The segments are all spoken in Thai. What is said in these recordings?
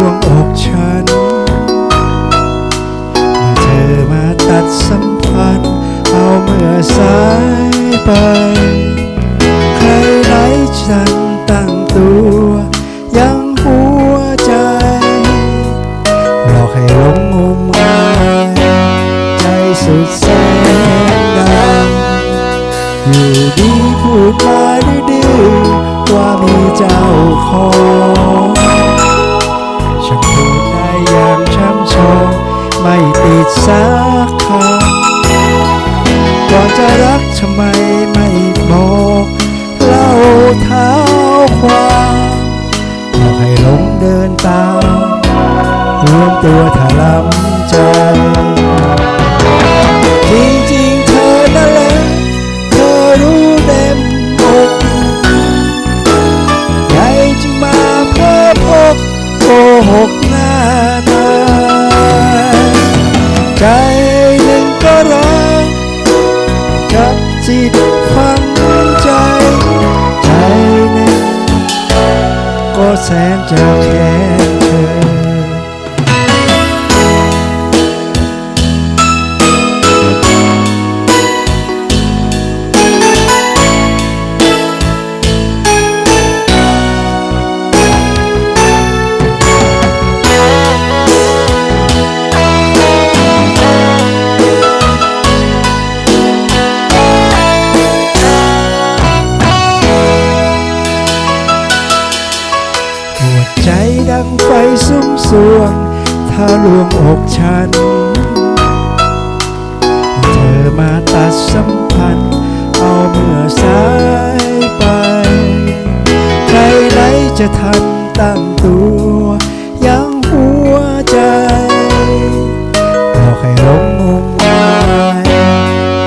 วงอกฉันเมื่อเธอมาตัดสัมพันธ์ เอาเมื่อสายไป ใครไหนฉันตั้งตัว ยังหัวใจหลอกให้หลงงมงายใจสุดแสนดังอยู่ดีพูด ดสักคำก่อนจะรักทำไมไม่บอกเล่าเท้าความอยากให้หลงเดินตามรวมตัวถลำใจ ใจหนึ่งก็รักกับจิตฝังใจ ใจหนึ่งก็แสนจะแค่ ใจดังไฟสุ่มสวงถ้าลวงอกฉัน เธอมาตัดสัมพันธ์ เอาเมื่อสายไป ใครไหนจะทันตั้งตัวยังหัวใจหลอกให้หลงงมงาย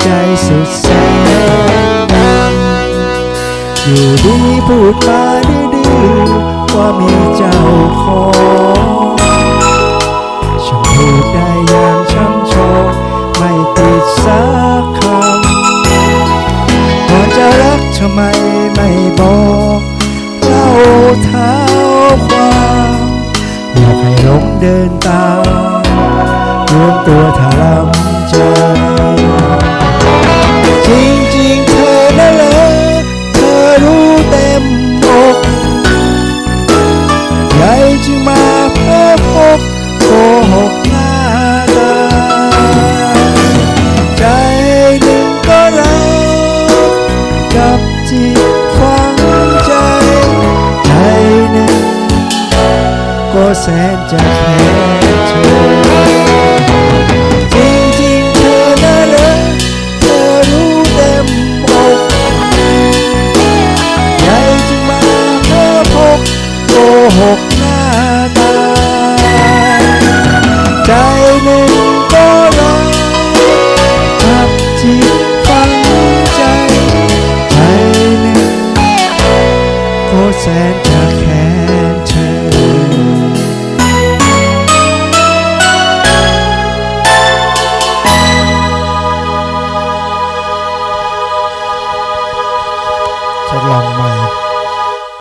ใจสุดแสนอยู่ดีพูดมาดื้อๆว่า มีเจ้าของฉันพูดได้อย่างช้ำชองไม่ติดสักคำก่อนจะรักทำไมไม่บอกเล่าเท้าความอยากให้ลงเดินตามรวมตัวถลำใจจ แสนจะแค้นเธอจริงๆเธอน่ารักเธอรู้เต็มอกใหญ่จึงมาเพ้อพบโกหกหน้าตา ใจหนึ่งก็รักจับจิตฝังใจใจหนึ่งก็แสนจะแค้น